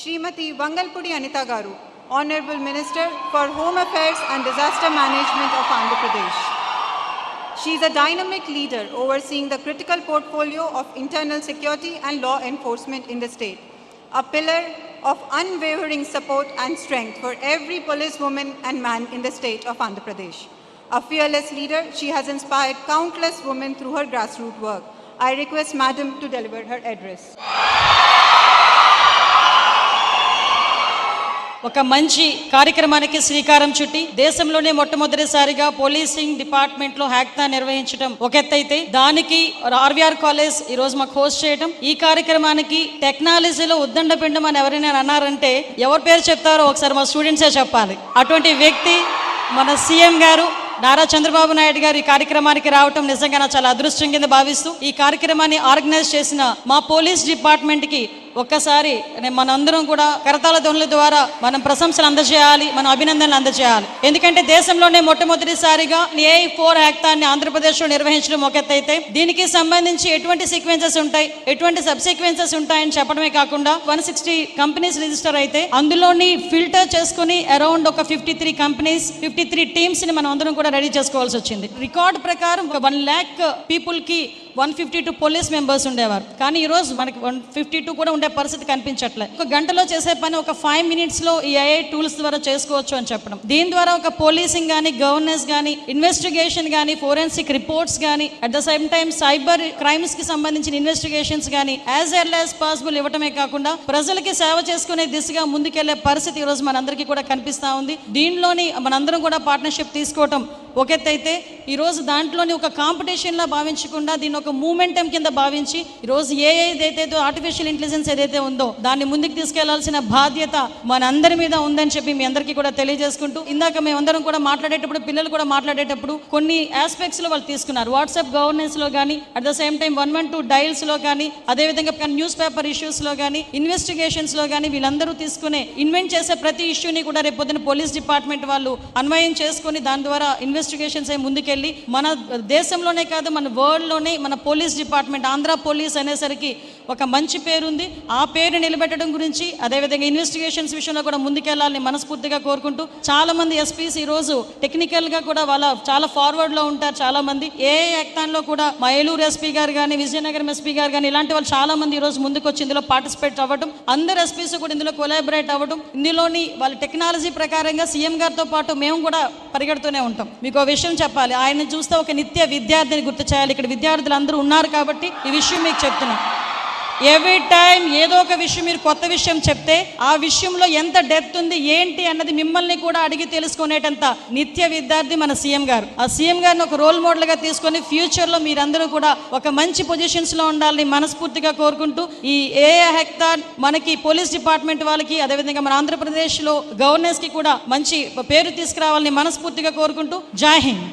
Srimati Vangalpudi Anita Garu, Honorable Minister for Home Affairs and Disaster Management of Andhra Pradesh. She is a dynamic leader overseeing the critical portfolio of internal security and law enforcement in the state, a pillar of unwavering support and strength for every policewoman and man in the state of Andhra Pradesh. A fearless leader, she has inspired countless women through her grassroots work. I request Madam to deliver her address. ఒక మంచి కార్యక్రమానికి శ్రీకారం చుట్టి దేశంలోనే మొట్టమొదటిసారిగా policing డిపార్ట్మెంట్లో హ్యాక్తా నిర్వహించడం ఒక ఎత్తైతే దానికి ఆర్వీఆర్ కాలేజ్ ఈ రోజు మాకు హోస్ట్ చేయడం ఈ కార్యక్రమానికి టెక్నాలజీలో ఉద్దండ పిండం అని ఎవరైనా అన్నారంటే ఎవరి పేరు చెప్తారో ఒకసారి మా స్టూడెంట్సే చెప్పాలి. అటువంటి వ్యక్తి మన సీఎం గారు నారా చంద్రబాబు నాయుడు గారు ఈ కార్యక్రమానికి రావటం నిజంగా నా చాలా అదృష్టం కింద భావిస్తూ ఈ కార్యక్రమాన్ని ఆర్గనైజ్ చేసిన మా పోలీస్ డిపార్ట్మెంట్కి ఒక్కసారి మనందరం కూడా కరతాళ ధ్వనుల ద్వారా మనం ప్రశంసలు అందజేయాలి మనం అభినందనలు అందజేయాలి. ఎందుకంటే దేశంలోనే మొట్టమొదటిసారిగా ఏ ఫోర్ యాక్తాన్ని ఆంధ్రప్రదేశ్లో నిర్వహించడం ఒక అయితే దీనికి సంబంధించి ఎటువంటి సీక్వెన్సెస్ ఉంటాయి ఎటువంటి సబ్ సీక్వెన్సెస్ ఉంటాయని చెప్పడమే కాకుండా వన్ సిక్స్టీ కంపెనీస్ రిజిస్టర్ అయితే అందులోని ఫిల్టర్ చేసుకుని అరౌండ్ ఒక fifty three companies fifty three టీమ్స్ని మనం అందరం కూడా రెడీ చేసుకోవాల్సి వచ్చింది. రికార్డ్ ప్రకారం ఒక వన్ ల్యాక్ పీపుల్కి one fifty two police members ఉండేవారు. కానీ ఈరోజు మనకి వన్ ఫిఫ్టీ టూ కూడా ఉండే పరిస్థితి కనిపించట్లే. ఒక గంటలో చేసే పని ఒక ఫైవ్ మినిట్స్లో ఈ ఐఐ టూల్స్ ద్వారా చేసుకోవచ్చు అని చెప్పడం. దీని ద్వారా ఒక పోలీసింగ్ కానీ గవర్నెన్స్ కానీ ఇన్వెస్టిగేషన్ కానీ ఫోరెన్సిక్ రిపోర్ట్స్ కానీ at the same time cyber క్రైమ్స్కి సంబంధించిన ఇన్వెస్టిగేషన్స్ కానీ యాజ్ ఎర్ల్ యాజ్ పాసిబుల్ ఇవ్వటమే కాకుండా ప్రజలకి సేవ చేసుకునే దిశగా ముందుకెళ్ళే పరిస్థితి ఈ రోజు మనందరికీ కూడా కనిపిస్తా ఉంది. దీనిలోని మనందరం కూడా పార్ట్నర్షిప్ తీసుకోవటం. ఒక ఎత్తు అయితే ఈరోజు దాంట్లోని ఒక కాంపిటీషన్లా భావించకుండా దీన్ని ఒక మూమెంటం కింద భావించి ఈరోజు ఏ ఏదైతే ఆర్టిఫిషియల్ ఇంటెలిజెన్స్ ఏదైతే ఉందో దాన్ని ముందుకు తీసుకెళ్ళాల్సిన బాధ్యత మనందరి మీద ఉందని చెప్పి మీ అందరికీ కూడా తెలియజేసుకుంటూ ఇందాక మేమందరం కూడా మాట్లాడేటప్పుడు పిల్లలు కూడా మాట్లాడేటప్పుడు కొన్ని ఆస్పెక్ట్స్లో వాళ్ళు తీసుకున్నారు. వాట్సాప్ గవర్నెన్స్లో కానీ at the same time one one two డైల్స్లో కానీ అదేవిధంగా న్యూస్ పేపర్ ఇష్యూస్లో కానీ ఇన్వెస్టిగేషన్స్లో కానీ వీళ్ళందరూ తీసుకునే ఇన్వెంట్ చేసే ప్రతి ఇష్యూని కూడా రేపు పొద్దున పోలీస్ డిపార్ట్మెంట్ వాళ్ళు అన్వయం చేసుకొని దాని ద్వారా ఇన్వెస్టిగేషన్స్ అయి ముందుకెళ్ళి మన దేశంలోనే కాదు మన వరల్డ్లోనే మన పోలీస్ డిపార్ట్మెంట్ ఆంధ్ర పోలీస్ అనేసరికి ఒక మంచి పేరుంది. ఆ పేరు నిలబెట్టడం గురించి అదేవిధంగా ఇన్వెస్టిగేషన్స్ విషయంలో కూడా ముందుకెళ్ళాలని మనస్ఫూర్తిగా కోరుకుంటూ చాలా మంది ఎస్పీస్ ఈ రోజు టెక్నికల్గా కూడా వాళ్ళ చాలా ఫార్వర్డ్లో ఉంటారు చాలా మంది ఏ యాక్తాన్లో కూడా మయలూరు ఎస్పీ గారు కానీ విజయనగరం ఎస్పీ గారు కానీ ఇలాంటి వాళ్ళు చాలా మంది ఈ రోజు ముందుకు వచ్చి ఇందులో పార్టిసిపేట్ అవ్వడం అందరు ఎస్పీస్ కూడా ఇందులో కొలాబరేట్ అవ్వడం ఇందులోని వాళ్ళ టెక్నాలజీ ప్రకారంగా సీఎం గారితో పాటు మేము కూడా పరిగెడుతూనే ఉంటాం. మీకు ఒక విషయం చెప్పాలి. ఆయన చూస్తే ఒక నిత్య విద్యార్థిని గుర్తు చేయాలి. ఇక్కడ విద్యార్థులు అందరూ ఉన్నారు కాబట్టి ఈ విషయం మీకు చెప్తున్నాను ఎవ్రీ టైం ఏదో ఒక విషయం మీరు కొత్త విషయం చెప్తే ఆ విషయంలో ఎంత డెప్త్ ఉంది ఏంటి అన్నది మిమ్మల్ని కూడా అడిగి తెలుసుకునేటంత నిత్య విద్యార్థి మన సీఎం గారు. ఆ సీఎం గారిని ఒక రోల్ మోడల్గా తీసుకొని ఫ్యూచర్లో మీరందరూ కూడా ఒక మంచి పొజిషన్స్లో ఉండాలని మనస్ఫూర్తిగా కోరుకుంటూ ఈ ఏ హెక్తార్ మనకి పోలీస్ డిపార్ట్మెంట్ వాళ్ళకి అదేవిధంగా మన ఆంధ్రప్రదేశ్లో గవర్నెన్స్కి కూడా మంచి పేరు తీసుకురావాలని మనస్ఫూర్తిగా కోరుకుంటూ జై హింద్.